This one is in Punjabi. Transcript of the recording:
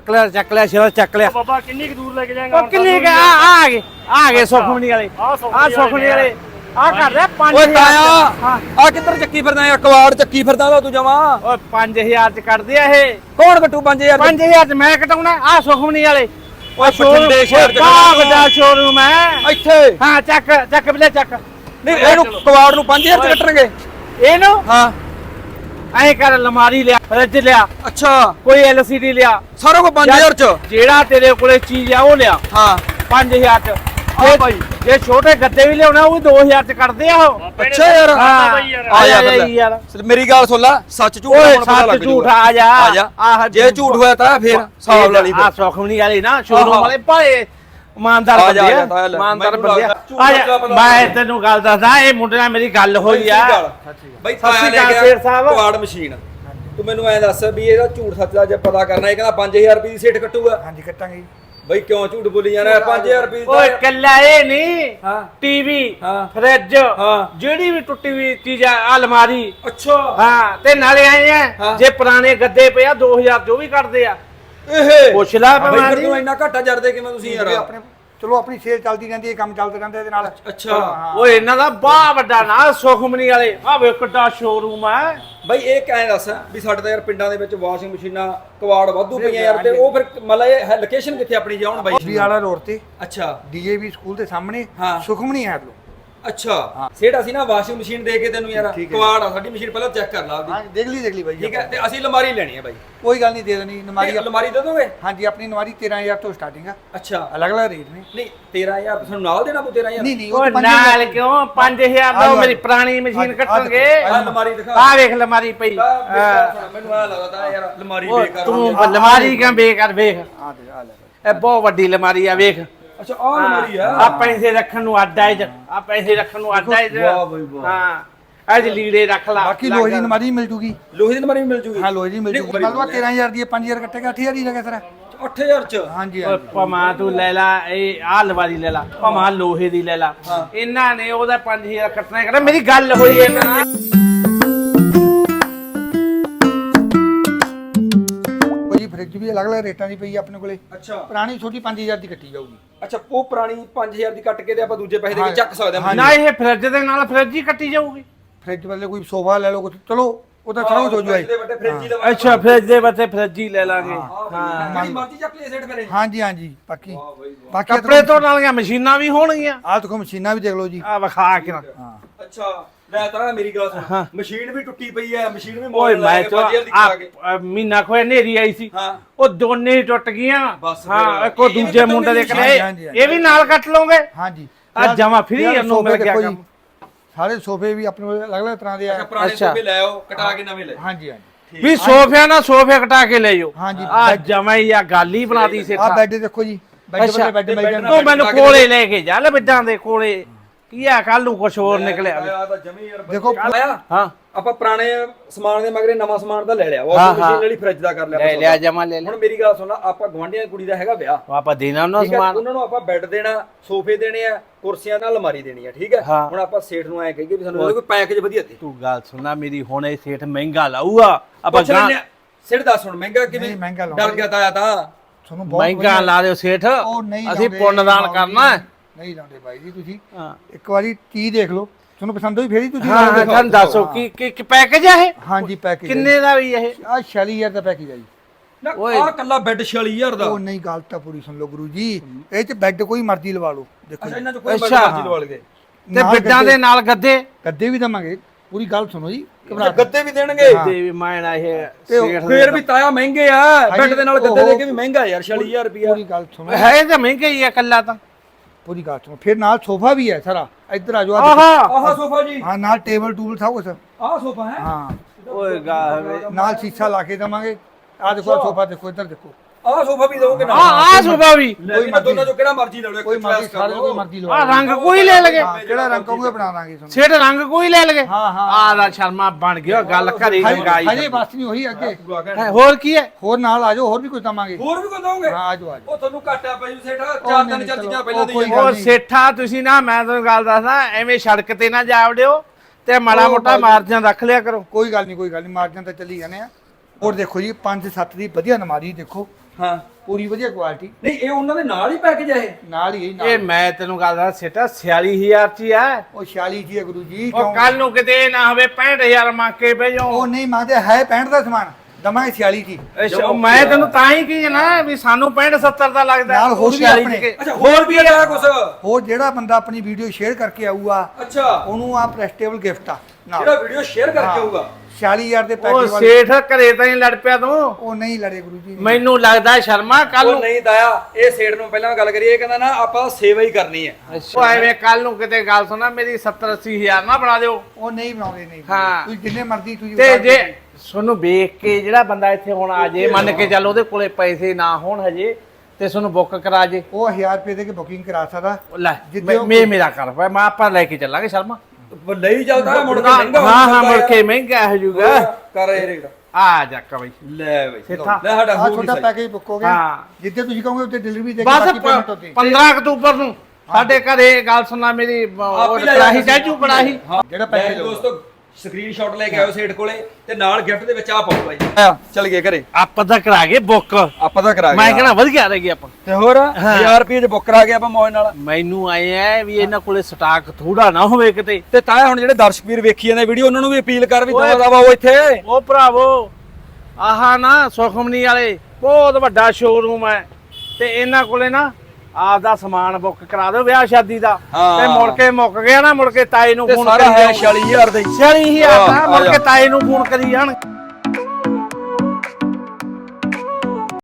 ਚੱਕ ਲਿਆ ਚੱਕ ਲਿਆ ਸ਼ੇਰ ਚੱਕ ਲਿਆ। ਬਾਬਾ ਕਿੰਨੀ ਕੁ ਦੂਰ ਲੈ ਕੇ ਜਾਏਗਾ? ਉਹ ਕਿੰਨੇ ਕ ਆ ਆ। ਗਏ ਆ ਗਏ ਸੁਖਮਣੀ ਵਾਲੇ ਆ ਸੁਖਮਣੀ ਵਾਲੇ ਆ ਕਰ ਰਿਹਾ 5000 ਓਏ ਤਾਇਆ ਆ ਕਿੱਧਰ ਚੱਕੀ ਫਿਰਦਾ ਆ ਕਵਾੜ ਚੱਕੀ ਫਿਰਦਾ ਵਾ ਤੂੰ ਜਮਾ। ਓਏ 5000 ਚ ਕੱਢਦੇ ਆ ਇਹ। ਕੌਣ ਕੱਟੂ 5000 5000 ਚ? ਮੈਂ ਕਟਾਉਣਾ ਆ ਸੁਖਮਣੀ ਵਾਲੇ। ਓਏ ਬਠਿੰਡੇ ਸ਼ਹਿਰ ਚ ਬਾ ਕਟਾਉਣਾ। ਵੱਡਾ ਸ਼ੋਰੂਮ ਹੈ। ਇੱਥੇ। ਹਾਂ ਚੱਕ ਚੱਕ ਬਿਲੇ ਚੱਕ। ਨਹੀਂ ਇਹਨੂੰ ਕਵਾੜ ਨੂੰ 5000 ਚ ਕੱਟਣਗੇ। ਇਹਨੂੰ? ਹਾਂ। ਐਂ ਕਰ ਅਲਮਾਰੀ ਲਿਆ ਫਰਿੱਜ ਲਿਆ ਅੱਛਾ। ਕੋਈ ਐਲਸੀਡੀ ਲਿਆ। ਸਾਰਾ ਕੋ 5000 ਚ? ਜਿਹੜਾ ਤੇਰੇ ਕੋਲੇ ਚੀਜ਼ ਆ ਉਹ ਲਿਆ। ਹਾਂ। 5000 ਚ। ਆ ਭਾਈ। ਜੇ ਛੋਟੇ ਗੱਦੇ ਵੀ ਲਿਆਉਣਾ ਉਹ ਵੀ 2000 ਚ ਕੱਢਦੇ ਆ ਉਹ। ਅੱਛਾ ਯਾਰ। ਹਾਂ। ਬਾਈ ਯਾਰ। ਆ ਯਾਰ। ਮੇਰੀ ਗੱਲ ਸੁਣ ਲੈ ਸੱਚ ਝੂਠ ਹੁਣ ਪਤਾ ਸੱਚ ਲੱਗ ਝੂਠ। ਆ ਜਾ। ਆ ਜਾ। ਆਹ ਜੇ ਝੂਠ ਹੋਇਆ ਤਾਂ ਫਿਰ ਸਾਬ ਵਾਲੀ ਆ ਸੌਖਮਣੀ ਵਾਲੀ ਨਾ ਸ਼ੋਰੂਮ। ਵਾਲੇ ਭਾਏ। ਇਮਾਨਦਾਰ ਆ ਬੰਦੇ ਆ ਆ ਜਾ, ਲੈ। ਇਮਾਨਦਾਰ ਮੈਨੂੰ ਬੰਦੇ ਆ ਲੱਗਦਾ ਆ ਮੈਂ। ਤੈਨੂੰ ਗੱਲ ਦੱਸਦਾ ਇਹ ਮੁੰਡੇ ਨਾਲ ਮੇਰੀ ਗੱਲ ਹੋਈ ਆ ਬਈ ਸਤਿ ਸ਼੍ਰੀ ਤਾਇਆ ਲੈ ਗਿਆ ਸਾਹਿਬ। ਕਵਾੜ ਮਸ਼ੀਨ ਤੂੰ ਮੈਨੂੰ ਐ ਦੱਸ ਵੀ ਇਹਦਾ ਝੂਠ ਸੱਚ ਦਾ ਜੇ ਪਤਾ ਕਰਨਾ ਇਹ ਕਹਿੰਦਾ 5000 ਰੁਪਏ ਦੀ ਸੇਟ ਕੱਟੂਗਾ ਹਾਂਜੀ ਕੱਟਾਂਗੇ। ਬਈ ਕਿਉਂ ਝੂਠ ਬੋਲੀ ਜਾਣਾ 5000 ਰੁਪਏ ਦੀ ਓਏ ਕੱਲਾ ਇਹ ਨਹੀਂ ਹਾਂ। ਟੀਵੀ ਹਾਂ। ਫਰਿੱਜ ਹਾਂ। ਜਿਹੜੀ ਵੀ ਟੁੱਟੀ ਹੋਈ ਚੀਜ਼ ਆ ਅਲਮਾਰੀ ਅੱਛਾ ਹਾਂ ਤੇ ਨਾਲੇ ਆਏ ਆ ਹਾਂ। ਜੇ ਪੁਰਾਣੇ ਗੱਦੇ ਪਏ ਆ 2000 ਜੋ ਵੀ ਕੱਢਦੇ ਆ ਇਹ ਪੁੱਛ ਲੈ ਬਈ ਭਵਾਨੀ। ਫਿਰ ਤੂੰ ਇੰਨਾ ਘਾਟਾ ਜਰਦੇ ਕਿਵੇਂ ਤੁਸੀਂ ਯਾਰ? ਆਪਣੇ ਚਲੋ ਆਪਣੀ ਸੇਲ ਚੱਲਦੀ ਰਹਿੰਦੀ ਹੈ ਕੰਮ ਚੱਲਦਾ ਰਹਿੰਦਾ ਇਹਦੇ ਨਾਲ। ਅੱਛਾ ਓਏ ਇਹਨਾਂ ਦਾ ਬਾ ਵੱਡਾ ਨਾ ਸੁਖਮਨੀ ਵਾਲੇ। ਆ ਵੇ ਕਿੱਡਾ ਸ਼ੋਰੂਮ ਆ। ਬਈ ਇਹ ਕਹਿ ਦੱਸ ਵੀ ਸਾਡੇ ਤਾਂ ਯਾਰ ਪਿੰਡਾਂ ਦੇ ਵਿੱਚ ਵਾਸ਼ਿੰਗ ਮਸ਼ੀਨਾਂ ਕਵਾੜ ਵਾਧੂ ਪਈਆਂ ਯਾਰ ਤੇ ਉਹ ਫਿਰ ਮਤਲਬ ਇਹ ਲੋਕੇਸ਼ਨ ਕਿੱਥੇ ਆਪਣੀ ਜਾਉਣ ਬਾਈ। ਵਾਲਾ ਰੋਡ ਤੇ। ਅੱਛਾ। ਡੀਏਵੀ ਸਕੂਲ ਦੇ ਸਾਹਮਣੇ ਹਾਂ। ਸੁਖਮਣੀ ਹੈ ਲੋ ਅੱਛਾ ਸੇਠ ਅਸੀਂ ਨਾ ਵਾਸ਼ਿੰਗ ਮਸ਼ੀਨ ਦੇ ਕੇ ਤੈਨੂੰ ਯਾਰ ਠੀਕ ਹੈ। ਆ ਸਾਡੀ ਮਸ਼ੀਨ ਪਹਿਲਾਂ ਚੈੱਕ ਕਰ ਲਾ ਆਪਦੀ। ਹਾਂ ਦੇਖ ਲਈ ਦੇਖ ਲਈ ਬਾਈ ਠੀਕ ਹੈ ਤੇ ਅਸੀਂ ਅਲਮਾਰੀ ਲੈਣੀ ਹੈ ਬਾਈ। ਕੋਈ ਗੱਲ ਨਹੀਂ ਦੇ ਦੇਣੀ ਨਮਾਰੀ ਅਲਮਾਰੀ ਦੇ ਦੋਗੇ? ਹਾਂਜੀ ਆਪਣੀ ਨਮਾਰੀ 13000 ਤੋਂ ਸਟਾਰਟਿੰਗ ਆ। ਅੱਛਾ। ਅਲੱਗ ਅਲੱਗ ਰੇਟ ਨੇ। ਨਹੀਂ 13000 ਤੁਹਾਨੂੰ ਨਾਲ ਦੇਣਾ ਪਊ 13000 ਨਹੀਂ ਨਹੀਂ ਪੰਜ ਨਾਲ ਕਿਉਂ? 5000 ਦਾ ਉਹ ਮੇਰੀ ਪੁਰਾਣੀ ਮਸ਼ੀਨ ਕੱਟਣਗੇ ਦੇਖੋ, ਆ ਅਲਮਾਰੀ ਦਿਖਾ। ਆ ਵੇਖ ਲਮਾਰੀ ਪਈ। ਆ, ਮੇਰੀ ਹਾਂ। ਗੱਲ ਸੁਣ, ਮੈਨੂੰ ਆ ਲੱਗਦਾ ਯਾਰ ਅਲਮਾਰੀ ਬੇਕਾਰ ਤੂੰ। ਲਮਾਰੀ ਕਿਉਂ ਬੇਕਾਰ ਵੇਖ? ਆ ਦੇ ਆ ਲੈ ਇਹ ਬਹੁਤ ਵੱਡੀ ਲਮਾਰੀ ਆ ਵੇਖ। ਅੱਛਾ ਆ ਅਲਮਾਰੀ ਆ। ਆ ਪੈਸੇ ਰੱਖਣ ਨੂੰ ਅੱਡਾ ਇਹ ਆ ਪੈਸੇ ਰੱਖਣ ਨੂੰ ਅੱਡਾ ਇਹ ਵਾਹ ਬਈ ਵਾਹ। ਹਾਂ ਅੱਜ ਲੀੜੇ ਰੱਖ ਲਾ ਬਾਕੀ ਲੋਹੇ ਦੀ ਨਮਾਰੀ ਮਿਲ ਜੂਗੀ। ਲੋਹੇ ਦੀ ਵੀ ਮਿਲ ਜੂਗੀ। ਹਾਂ ਲੋਹੇ ਦੀ ਮਿਲ ਜੂਗੀ। ਮਤਲਬ 13000 ਦੀ ਹੈ, 5000 ਕੱਟੇਗਾ 8000 ਹੀ ਲੱਗਾ ਤੇਰਾ 8000 ਚ। ਹਾਂਜੀ ਓਏ ਹਾਂਜੀ। ਪਮਾ ਤੂੰ ਲੈ ਲਾ ਇਹ ਆ ਲਵਾਰੀ ਲੈ ਲਾ ਪਮਾ ਲੋਹੇ ਦੀ ਲੈ ਲਾ। ਇਹਨਾਂ ਨੇ ਉਹਦਾ 5000 ਕੱਟਣਾ ਕਹਿੰਦਾ ਮੇਰੀ ਗੱਲ ਹੋਈ ਹੈ ਇਹਨਾਂ ਨਾਲ ਫ੍ਰਿਜ ਵੀ ਅਲੱਗ ਅਲੱਗ ਰੇਟਾਂ ਦੀ ਪਈ ਆ ਆਪਣੇ ਕੋਲੇ। ਅੱਛਾ। ਪੁਰਾਣੀ ਛੋਟੀ 5000 ਦੀ ਕੱਟੀ ਜਾਊਗੀ। ਅੱਛਾ ਉਹ ਪੁਰਾਣੀ 5000 ਦੀ ਕੱਟ ਕੇ ਤੇ ਆਪਾਂ ਦੂਜੇ ਪੈਸੇ ਦੇ ਕੇ। ਚੱਕ ਸਕਦੇ ਹਾਂ। ਨਾ ਇਹ ਫਰਿੱਜ ਦੇ ਨਾਲ ਫਰਿੱਜ ਹੀ ਕੱਟੀ ਜਾਊਗੀ। ਫ੍ਰਿਜ ਬਦਲੇ ਕੋਈ ਸੋਫਾ ਲੈ ਲਓ ਕੁਛ। ਚਲੋ ਉਹ ਤਾਂ ਸਾਰਾ ਕੁਝ ਹੋ। ਅੱਛਾ ਫਰਿੱਜ ਦੇ ਬੱਤੇ ਫਰਿੱਜ ਹੀ ਲੈ ਲਾਂਗੇ। ਹਾਂ। ਮਰਜ਼ੀ ਚੱਕ ਲਈ ਸੇਠ ਮੇਰੇ। ਹਾਂਜੀ ਹਾਂਜੀ ਵਾਹ। ਬਾਕੀ ਕੱਪੜੇ ਧੋਣ ਵਾਲੀਆਂ ਮਸ਼ੀਨਾਂ ਵੀ ਹੋਣਗੀਆਂ। ਆ ਦੇਖੋ ਮਸ਼ੀਨਾਂ ਵੀ ਦੇਖ ਲਓ ਜੀ। ਆ ਵਿਖਾ ਕੇ ਨਾ। ਹਾਂ। ਅੱਛਾ। ਲੈ ਤਾਂ ਮੇਰੀ ਗੱਲ ਹਾਂ। ਸੁਣ ਮਸ਼ੀਨ ਵੀ ਟੁੱਟੀ ਪਈ ਹੈ ਮਸ਼ੀਨ ਵੀ ਓਏ ਮੋੜ ਮੈਂ ਲੈ ਕੇ ਤਾਂ 5000 ਦੀ ਕਰਾ ਕੇ। ਆ ਮੀਨਾ ਖੋਏ ਨੇਰੀ ਆਈ ਸੀ। ਹਾਂ। ਉਹ ਦੋਨੇ ਹੀ ਟੁੱਟ ਗਈਆਂ। ਬਸ ਫਿਰ ਹਾਂ ਇੱਕੋ ਇਹ ਵੀ ਦੂਜੇ ਕੱਟੋਗੇ ਮੁੰਡੇ ਦੇ ਮਸ਼ੀਨ? ਕਰੇ ਹਾਂਜੀ, ਹਾਂਜੀ, ਇਹ ਵੀ ਨਾਲ ਕੱਟ ਲਓਗੇ? ਹਾਂਜੀ। ਆ ਜਮਾ ਫ੍ਰੀ ਯਾਰ ਇਹਨੂੰ ਮਿਲ ਸੋਫੇ ਗਿਆ ਦੇਖੋ ਕੰਮ। ਜੀ, ਸਾਰੇ ਸੋਫੇ ਵੀ ਆਪਣੇ ਕੋਲ ਅਲੱਗ ਅਲੱਗ ਤਰ੍ਹਾਂ ਦੇ ਅੱਛਾ ਆ ਪੁਰਾਣੇ ਅੱਛਾ। ਸੋਫੇ ਲੈ ਆਓ ਕਟਾ ਕੇ ਨਵੇਂ ਲੈ ਆਓ। ਹਾਂਜੀ ਹਾਂਜੀ। ਵੀ ਸੋਫਿਆਂ ਨਾਲ ਸੋਫੇ ਕਟਾ ਕੇ ਲੈ ਜਾਓ ਹਾਂਜੀ, ਆ ਜਮਾ ਹੀ ਆ ਗੱਲ ਹੀ ਬਣਾਤੀ ਆ ਸੇਠਾ। ਬੈੱਡ ਦੇਖੋ ਜੀ ਬੈੱਡ ਅੱਛਾ, ਬਦਲੇ ਬੈੱਡ ਮਿਲ ਬੈੱਡ ਜਾਂਦੇ ਤੂੰ ਮੈਨੂੰ ਕੋਲੇ ਲੈ ਕੇ ਜਾ ਲੈ ਬਿੱਡਾਂ ਦੇ ਕੋਲੇ। ਕੀ ਆ ਕੱਲ ਨੂੰ ਕੁਝ ਹੋਰ ਨਿਕਲਿਆ। ਆ ਤਾਂ ਜਮੀ ਯਾਰ ਦੇਖੋ, ਆਇਆ। ਹਾਂ। ਆਪਾਂ ਪੁਰਾਣੇ ਸਮਾਨ ਦੇ ਮਗਰੇ ਨਵਾਂ ਸਮਾਨ ਤਾਂ ਲੈ ਲਿਆ। ਵਾਸ਼ਿੰਗ। ਮਸ਼ੀਨ ਵਾਲੀ ਫ੍ਰਿਜ ਦਾ ਕਰ ਲਿਆ ਲੈ ਲਿਆ। ਜਮਾ ਲੈ ਲਿਆ। ਹੁਣ ਮੇਰੀ ਗੱਲ ਸੁਣ ਆਪਾਂ ਗਵਾਂਢੀਆਂ ਦੀ ਕੁੜੀ ਦਾ ਹੈਗਾ ਵਿਆਹ। ਆਪਾਂ ਦੇਣਾ ਉਹਨਾਂ ਸਮਾਨ। ਉਹਨਾਂ ਨੂੰ ਆਪਾਂ ਬੈੱਡ ਦੇਣਾ ਸੋਫੇ ਦੇਣੇ ਆ ਕੁਰਸੀਆਂ ਨਾਲ ਅਲਮਾਰੀ ਦੇਣੀ ਆ ਠੀਕ ਹੈ। ਹੁਣ ਆਪਾਂ ਸੇਠ ਨੂੰ ਐ ਕਹੀਏ ਵੀ ਸਾਨੂੰ ਕੋਈ ਪੈਕੇਜ ਵਧੀਆ ਦੇ। ਤੂੰ ਗੱਲ ਸੁਣਨਾ ਮੇਰੀ ਹੁਣ ਇਹ ਸੇਠ ਮਹਿੰਗਾ ਲਾਊਗਾ। ਆਪਾਂ ਆ। ਸੇਠ ਦੱਸ ਹੁਣ ਮਹਿੰਗਾ ਕਿਵੇਂ? ਨਹੀਂ, ਮਹਿੰਗਾ ਲਾਉਂਦੇ। ਡਰ ਗਿਆ ਤਾਇਆ ਤਾਂ ਤੁਹਾਨੂੰ ਬਹੁਤ ਮਹਿੰਗਾ ਲਾ ਦਿਓ ਸੇਠ। ਅਸੀਂ ਪੁੰਨਦਾਨ ਕਰਨਾ ਹੈ। ਨਹੀਂ ਲਾਉਂਦੇ ਬਾਈ ਜੀ ਤੁਸੀਂ। ਹਾਂ। ਇੱਕ ਵਾਰੀ ਚੀਜ਼ ਦੇਖ ਲਓ। ਤੁਹਾਨੂੰ ਪਸੰਦ ਹੋਈ ਫੇਰ ਹੀ ਤੁਸੀਂ ਹਾਂ। ਤੁਹਾਨੂੰ ਦੱਸੋ ਕੀ ਕੀ ਪੈਕੇਜ ਆ ਇਹ? ਹਾਂਜੀ ਪੈਕੇਜ ਕਿੰਨੇ ਦਾ ਵੀ ਇਹ? ਆ 46000 ਦਾ ਪੈਕੇਜ ਆ ਜੀ। ਨਾ ਕੱਲਾ ਬੈੱਡ 46000 ਦਾ। ਉਹ ਨਹੀਂ ਗੱਲ ਤਾਂ ਪੂਰੀ ਸੁਣ ਲਓ ਗੁਰੂ ਜੀ। ਇਹ ਚ ਬੈੱਡ ਕੋਈ ਮਰਜ਼ੀ ਲਵਾ ਲਓ। ਦੇਖੋ ਅੱਛਾ। ਇਹਨਾਂ ਚ ਕੋਈ। ਮਰਜ਼ੀ ਲਵਾ ਲਗੇ ਤੇ ਬਿੱਡਾਂ ਦੇ ਗੱਦੇ- ਨਾਲ ਗੱਦੇ? ਗੱਦੇ ਵੀ ਦਵਾਂਗੇ। ਪੂਰੀ ਗੱਲ ਸੁਣੋ ਜੀ। ਗੱਦੇ ਵੀ ਦੇਣਗੇ। ਤੇ ਵੀ ਮਾਇਣਾ ਇਹ ਫੇਰ ਵੀ ਤਾਇਆ ਮਹਿੰਗੇ ਆ। ਬੈੱਡ ਦੇ ਨਾਲ ਗੱਦੇ ਦੇ ਕੇ ਵੀ ਮਹਿੰਗਾ ਯਾਰ 46000 ਰੁਪਿਆ ਪੂਰੀ ਗੱਲ ਸੁਣੋ। ਹੈ ਤਾਂ ਮਹਿੰਗਾ ਹੀ ਆ ਕੱਲਾ ਤਾਂ। ਪੂਰੀ ਗੱਲ ਸੁਣੋ। ਫਿਰ ਨਾਲ ਸੋਫਾ ਵੀ ਹੈ ਸਾਰਾ। ਇੱਧਰ ਆ ਜਾਓ ਆਹ! ਆਹਾ ਆਹ ਸੋਫਾ ਜੀ। ਹਾਂ ਨਾਲ ਟੇਬਲ ਟੂਲ ਸਭ ਕੁਛ। ਆਹ ਸੋਫਾ ਹੈ? ਹਾਂ। ਓਏ ਗਾ ਨਾਲ ਸ਼ੀਸ਼ਾ ਲਾ ਕੇ ਦਵਾਂਗੇ। ਆ ਦੇਖੋ ਆਹ ਸੋਫਾ ਦੇਖੋ ਇੱਧਰ ਦੇਖੋ। ਆਹ ਸੋਫਾ ਵੀ ਆ ਨਾ ਆ ਸੁਭਾ ਵੀ। ਕੋਈ ਨਾ ਦੋਨਾਂ ਚੋਂ ਕਿਹੜਾ ਮਰਜ਼ੀ ਲੈ ਲਓ ਕੋਈ ਮਰਜ਼ੀ ਸਾਰੇ ਲਓ। ਕੋਈ ਮਰਜ਼ੀ ਆ ਲਓ। ਰੰਗ ਕੋਈ ਲੈ ਲਗੇ ਕਿਹੜਾ ਰੰਗ ਕਹੋਗੇ ਬਣਾ ਦਾਂਗੇ ਤੁਹਾਨੂੰ। ਸੇਠ ਰੰਗ ਕੋਈ ਲੈ ਲਗੇ ਹਾਂ, ਹਾਂ। ਆ ਦਾ ਸ਼ਰਮਾ ਬਣ ਗਿਆ ਗੱਲ ਘਰੇ ਗਾਈ ਹਜੇ ਬਸ ਨਹੀਂ ਹੋਈ ਅੱਗੇ। ਪੂਰਾ ਕਹਿਣ। ਹੈ, ਹੋਰ ਕੀ ਹੈ? ਹੋਰ ਨਾਲ ਆ ਜਾਓ ਹੋਰ ਵੀ ਕੁਝ ਦਵਾਂਗੇ। ਹੋਰ ਵੀ ਕੋਈ ਦੋਗੇ ਹਾਂ ਆ ਜਾਓ ਆ ਜਾਓ। ਉਹ ਤੁਹਾਨੂੰ ਘਾਟਾ ਪਈ ਸੇਠਾ। ਉਹ ਚਾਰ ਨਹੀਂ, ਤਿੰਨ ਚਾਰ ਚਲੋ, ਚੀਜ਼ਾਂ ਪਹਿਲਾਂ ਉਹ ਦੀ ਕੋਈ ਗੱਲ ਉਹ ਨਹੀਂ। ਸੇਠਾ ਤੁਸੀਂ ਨਾ ਮੈਂ ਤੁਹਾਨੂੰ ਗੱਲ ਦੱਸਦਾ ਐਵੇਂ ਸੜਕ ਤੇ ਨਾ ਜਾ ਵੜਿਓ ਤੇ ਮਾੜਾ ਮੋਟਾ ਬਾਈ- ਮਾਰਜਾਂ ਰੱਖ ਲਿਆ ਕਰੋ। ਕੋਈ ਗੱਲ ਨਹੀਂ ਕੋਈ ਗੱਲ ਨਹੀਂ ਮਾਰਜਨ ਤਾਂ ਚੱਲੀ ਜਾਂਦੇ ਆ। ਹੋਰ ਦੇਖੋ ਜੀ 5 7 ਦੀ ਵਧੀਆ ਨਮਾਰੀ ਦੇਖੋ। ਹਾਂ। ਪੂਰੀ ਵਧੀਆ ਕੁਆਲਿਟੀ ਨਹੀਂ ਇਹ ਉਹਨਾਂ ਦੇ ਨਾਲ ਹੀ ਪੈਕੇਜ ਆ ਇਹ। ਨਾਲ ਹੀ ਇਹ ਨਾਲ ਮੈਂ ਤੈਨੂੰ ਗੱਲ ਦੱਸ ਸੇਟਾ 46000 ਚ ਹੀ ਆ। ਉਹ 46 ਜੀ ਹੈ ਗੁਰੂ ਜੀ ਉਹ ਕੱਲ ਨੂੰ ਕਿਤੇ ਇਹ ਨਾ ਹੋਵੇ 65000 ਮੰਗ ਕੇ ਭੇਜੋ। ਉਹ ਨਹੀਂ ਮੰਗਦੇ ਹੈ 65 ਦਾ ਸਮਾਨ ਦਮਾਂਗੇ 46 ਜੀ ਅੱਛਾ, ਉਹ ਮੈਂ ਤੈਨੂੰ ਤਾਂ ਹੀ ਕੀ ਨਾ ਵੀ ਸਾਨੂੰ 65 70 ਦਾ ਲੱਗਦਾ। ਨਾਲ ਹੋਰ ਵੀ 46 ਆਪਣੇ। ਅੱਛਾ ਹੋਰ ਵੀ ਆ ਕੁਛ? ਹੋਰ ਜਿਹੜਾ ਬੰਦਾ ਆਪਣੀ ਵੀਡੀਓ ਸ਼ੇਅਰ ਕਰਕੇ ਆਊਗਾ ਅੱਛਾ। ਉਹਨੂੰ ਆ ਪ੍ਰੈਸਟੇਬਲ ਗਿਫਟ ਆ ਨਾਲ। ਜਿਹੜਾ ਵੀਡੀਓ ਸ਼ੇਅਰ ਕਰਕੇ ਆਊਗਾ? 46000 ਦੇ ਉਹ ਪੈਕੇਜ ਵਾਲੇ। ਸੇਠ ਘਰੇ ਤਾਂ ਹੀ ਲੜ ਪਿਆ ਤੂੰ। ਉਹ ਨਹੀਂ ਲੜੇ ਗੁਰੂ ਜੀ। ਮੈਨੂੰ ਲੱਗਦਾ ਸ਼ਰਮਾ ਕੱਲ ਉਹ ਨੂੰ ਨਹੀਂ ਤਾਇਆ ਇਹ ਸੇਡ ਨੂੰ ਪਹਿਲਾਂ ਗੱਲ ਕਰੀਏ ਇਹ ਕਹਿੰਦਾ ਨਾ ਆਪਾਂ ਸੇਵਾ ਹੀ ਕਰਨੀ ਹੈ। ਉਹ ਐਵੇਂ ਕੱਲ ਨੂੰ ਕਿਤੇ ਗੱਲ ਸੁਣਾ ਮੇਰੀ 70 80000 ਨਾ ਬਣਾ ਦਿਓ। ਉਹ ਨਹੀਂ ਬਣਾਉਂਦੇ ਨਹੀਂ। ਹਾਂ। ਤੁਸੀਂ ਜਿੰਨੇ ਮਰਜ਼ੀ ਤੁਸੀਂ ਤੇ ਉਤਾਰ ਜੇ ਦਿਓ। ਤੁਹਾਨੂੰ ਵੇਖ ਕੇ ਜਿਹੜਾ ਬੰਦਾ ਇੱਥੇ ਹੁਣ ਆ ਜੇ ਮੰਨ ਕੇ ਚੱਲ ਉਹਦੇ ਕੋਲੇ ਪੈਸੇ ਨਾ ਹੋਣ ਹਜੇ ਤੇ ਤੁਹਾਨੂੰ ਬੁੱਕ ਕਰਾ ਜੇ। ਉਹ 1000 ਰੁਪਏ ਦੇ ਕੇ ਬੁਕਿੰਗ ਕਰਾ ਸਕਦਾ। ਲੈ ਜਿੱਦੇ ਮੈਂ ਉਹ- ਮੈਂ ਮੇਰਾ ਕਰ ਮੈਂ ਆਪਾਂ ਲੈ ਕੇ ਚੱਲਾਂਗੇ ਸ਼ਰਮਾ। ਲਈ ਮੁੜ ਕੇ ਹਾਂ ਮਹਿੰਗਾ ਹੋ ਹਾਂ ਮੁੜ। ਕੇ ਮਹਿੰਗਾ ਹੋ ਜਾਊਗਾ ਕਰ ਇਹ ਰੇਟ। ਆ ਜਾ ਕਬਈ ਲੈ ਬਈ ਸਿੱਧਾ। ਲੈ ਸਾਡਾ ਆ ਵੀ ਪੈਕੇਜ ਬੁੱਕ ਹੋ ਗਿਆ। ਹਾਂ। ਜਿੱਦੇ ਤੁਸੀਂ ਕਹੋਗੇ ਉੱਤੇ ਡਿਲੀਵਰੀ ਦੇ ਕੇ ਬਾਕੀ ਪੇਮੈਂਟ ਉੱਤੇ 15 ਅਕਤੂਬਰ ਨੂੰ। ਸਾਡੇ ਘਰੇ ਗੱਲ ਸੁਣਨਾ ਮੇਰੀ ਉਹ ਕੜਾਹੀ ਚਾਚੂ ਕੜਾਹੀ ਜਿਹੜਾ ਲਓ। ਦੋਸਤੋ ਸਕਰੀਨਸ਼ਾਟ ਲੈ ਕੇ ਆਇਓ ਸੇਠ ਕੋਲੇ ਤੇ ਨਾਲ ਗਿਫਟ ਦੇ ਵਿੱਚ ਆ ਪਾਓ ਬਾਈ। ਚੱਲ ਗਏ ਘਰੇ। ਆਪਾਂ ਤਾਂ ਕਰਾ ਗਏ ਬੁੱਕ ਆਪਾਂ ਤਾਂ ਕਰਾ ਮੈਂ ਕਹਿਣਾ ਵਧੀਆ ਰਹੇਗੀ ਆਪਾਂ। ਤੇ ਹੋਰ? 1000 ਰੁਪਏ ਚ ਬੁੱਕ ਕਰਾ ਗਿਆ ਆਪਾਂ ਮੌਜ ਨਾਲ। ਮੈਨੂੰ ਆਏ ਐ ਵੀ ਇਹਨਾਂ ਕੋਲੇ ਸਟਾਕ ਥੋੜਾ ਨਾ ਹੋਵੇ ਕਿਤੇ। ਤੇ ਤਾਂ ਹੁਣ ਜਿਹੜੇ ਦਰਸ਼ਕ ਵੀਰ ਵੇਖੀ ਜਾਂਦੇ ਵੀਡੀਓ ਉਹਨਾਂ ਨੂੰ ਵੀ ਅਪੀਲ ਕਰ ਵੀ ਦਵਾ ਉਹ ਇੱਥੇ। ਉਹ ਭਰਾਵੋ ਆਹਾ ਨਾ ਸੁਖਮਨੀ ਵਾਲੇ ਬਹੁਤ ਵੱਡਾ ਸ਼ੋਰੂਮ ਹੈ ਤੇ ਇਹਨਾਂ ਕੋਲੇ ਨਾ ਆਪਦਾ ਸਮਾਨ ਬੁੱਕ ਕਰਾ ਦਿਓ ਵਿਆਹ ਸ਼ਾਦੀ ਦਾ। ਤੇ ਮੁੜ ਕੇ ਮੁੱਕ ਗਿਆ ਨਾ ਮੁੜ ਕੇ ਤਾਏ ਨੂੰ ਫੋਨ ਕਰੀ ਜਾਓ। 46000 ਦਾ ਹੀ 46000 ਆ, ਦਾ ਮੁੜ। ਕੇ ਤਾਏ ਨੂੰ ਫੋਨ ਕਰੀ ਜਾਣ